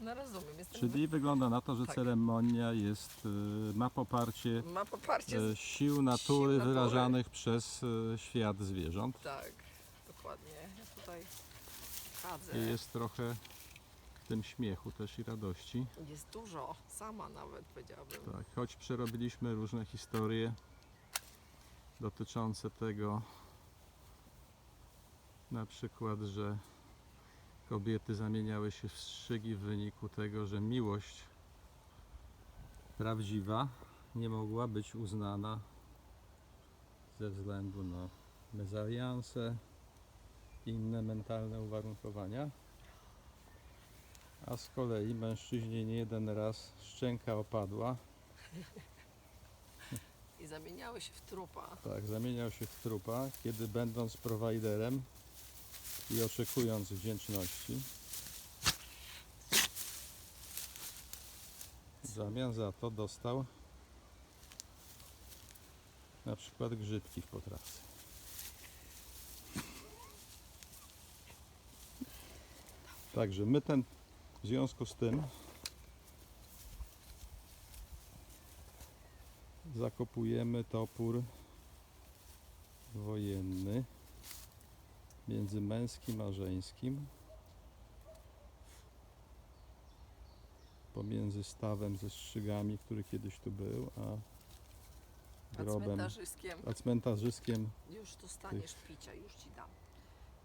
No rozumiem. Jestem... Czyli wygląda na to, że Tak. ceremonia jest, y, ma poparcie Ma poparcie. e, sił natury natury. wyrażanych przez e, świat zwierząt. Tak, dokładnie. Ja tutaj chadzę. I jest trochę w tym śmiechu też i radości. Jest dużo, sama nawet powiedziałabym. Tak, choć przerobiliśmy różne historie dotyczące tego, na przykład, że kobiety zamieniały się w strzygi w wyniku tego, że miłość prawdziwa nie mogła być uznana ze względu na mezalianse i inne mentalne uwarunkowania. A z kolei mężczyźnie nie jeden raz szczęka opadła, I zamieniały się w trupa. tak, zamieniał się w trupa, kiedy będąc prowajderem i oczekując wdzięczności, w zamian za to dostał na przykład grzybki w potrawce. Także my ten, w związku z tym zakopujemy topór wojenny między męskim a żeńskim pomiędzy stawem ze strzygami, który kiedyś tu był, a A grobem, cmentarzyskiem a cmentarzyskiem już dostaniesz picia, już ci dam.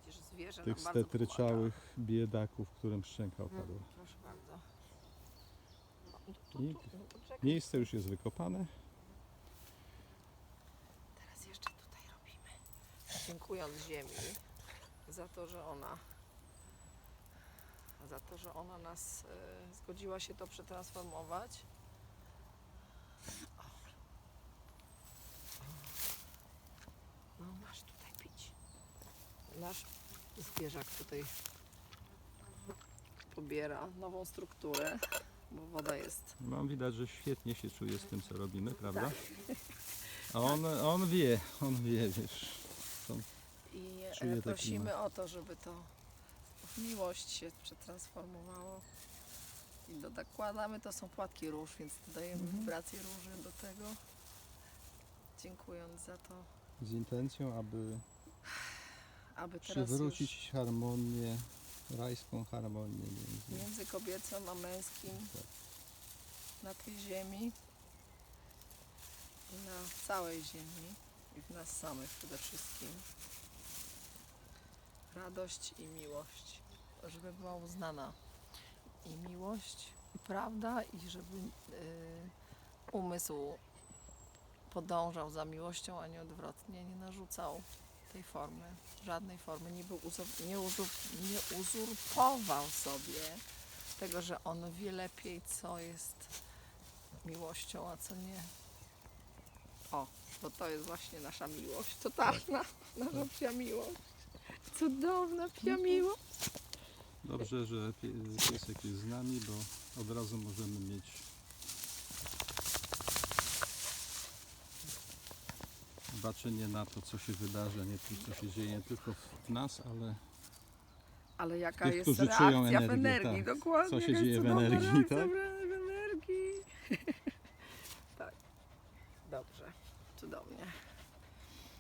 Przecież zwierzę tych nam bardzo stetryczałych biedaków, którym szczęka opadła. Mm, proszę bardzo. No, tu, tu, I tu, czekaj. Miejsce już jest wykopane. Teraz jeszcze tutaj robimy. Dziękując ziemi za to, że ona za to, że ona nas e, zgodziła się to przetransformować. No masz tutaj pić. Nasz zwierzak tutaj pobiera nową strukturę, bo woda jest Mam widać, że świetnie się czuje z tym, co robimy, prawda? Tak. A on, on wie, on wie, wiesz. I Czuję e, prosimy o to, żeby to w miłość się przetransformowało. I do- dokładamy, to są płatki róż, więc dodajemy Mhm. wibrację róży do tego. Dziękując za to, z intencją, aby aby teraz przywrócić harmonię, rajską harmonię między. między kobiecą a męskim Tak. na tej ziemi i na całej ziemi i w nas samych przede wszystkim radość i miłość, żeby była uznana i miłość, i prawda, i żeby y, umysł podążał za miłością, a nie odwrotnie, nie narzucał tej formy, żadnej formy, nie, był nie, uzur, nie uzurpował sobie tego, że on wie lepiej, co jest miłością, a co nie. O, bo to jest właśnie nasza miłość, totalna, nasza psia miłość. Cudowna psia miłość. Dobrze, że pie- piesek jest z nami, bo od razu możemy mieć baczenie na to, co się wydarza, nie tylko co się dzieje nie tylko w nas, ale Ale jaka Tych, jest którzy reakcja czują w energię, energii, tak. dokładnie. Co się jaka dzieje w cudowna energii, reakcja tak? w energii. tak. Dobrze, cudownie.